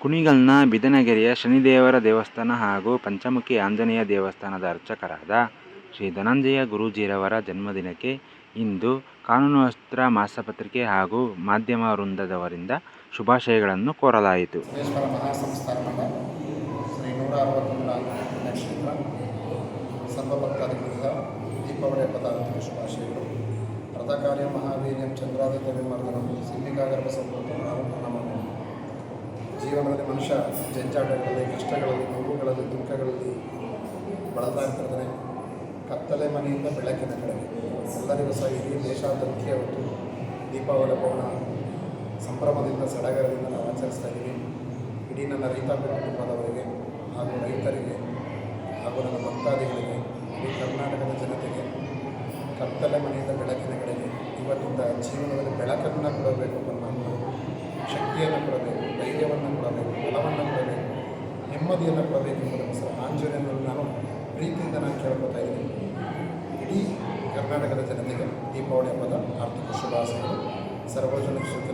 ಕುಣಿಗಲ್ನ ಬಿದನಗೆರೆಯ ಶನಿದೇವರ ದೇವಸ್ಥಾನ ಹಾಗೂ ಪಂಚಮುಖಿ ಆಂಜನೇಯ ದೇವಸ್ಥಾನದ ಅರ್ಚಕರಾದ ಶ್ರೀ ಧನಂಜಯ ಗುರೂಜಿರವರ ಜನ್ಮದಿನಕ್ಕೆ ಇಂದು ಕಾನೂನು ಅಸ್ತ್ರ ಮಾಸಪತ್ರಿಕೆ ಹಾಗೂ ಮಾಧ್ಯಮ ವೃಂದದವರಿಂದ ಶುಭಾಶಯಗಳನ್ನು ಕೋರಲಾಯಿತು. ಶುಭಾಶಯಗಳು. ರಥಕಾರ್ಯ ಮಹಾವೀರ್ಯಂ ಸಿಂಹಿಕಾಗರ್ಭ ಸಂಪತ್ತು ಜೀವನದಲ್ಲಿ ಮನುಷ್ಯ ಜಂಜಾಟಗಳಲ್ಲಿ, ಕಷ್ಟಗಳಲ್ಲಿ, ನೋವುಗಳಲ್ಲಿ, ದುಃಖಗಳಲ್ಲಿ ಬಳಲ್ತಾ ಇರ್ತಿರ್ತಾನೆ. ಕತ್ತಲೆ ಮನೆಯಿಂದ ಬೆಳಕಿನ ಕಡೆ ಎಲ್ಲರಿಗೂ ಸಹ ಇಡೀ ದೇಶಾದ್ಯಂತ ಹೊತ್ತು ದೀಪಾವಳಿ ಹಬ್ಬವನ್ನು ಸಂಭ್ರಮದಿಂದ, ಸಡಗರದಿಂದ ನಾವು ಆಚರಿಸ್ತಾ ಇದ್ದೀವಿ. ಇಡೀ ನನ್ನ ರೈತ ಕುಟುಂಬದವರಿಗೆ ಹಾಗೂ ರೈತರಿಗೆ ಹಾಗೂ ನನ್ನ ಭಕ್ತಾದಿಗಳಿಗೆ, ಇಡೀ ಕರ್ನಾಟಕದ ಜನತೆಗೆ ಕತ್ತಲೆ ಮನೆಯಿಂದ ಬೆಳಕಿನ ಕಡೆಗೆ ಇವತ್ತಿಂದ ಜೀವನದಲ್ಲಿ ಬೆಳಕನ್ನು ಕೊಡಬೇಕು ಪರಮಾತ್ಮ ಶಕ್ತಿಯನ್ನು ಕೊಡಬೇಕು ಧೈರ್ಯವನ್ನು ಕೊಡಬೇಕು ಬಲವನ್ನು ಕೊಡಬೇಕು ನೆಮ್ಮದಿಯನ್ನು ಕೊಡಬೇಕು ಸರ್ ಆಂಜನೇಯನನ್ನು ನಾನು ಪ್ರೀತಿಯಿಂದ ನಾನು ಕೇಳ್ಕೊತಾ ಇದ್ದೀನಿ. ಇಡೀ ಕರ್ನಾಟಕದ ಜನತೆಗೆ ದೀಪಾವಳಿ ಹಬ್ಬದ ಆರ್ಥಿಕ ಶುಭಾಶಯಗಳು. ಸರ್ವಜನ ಶಾಂತಿ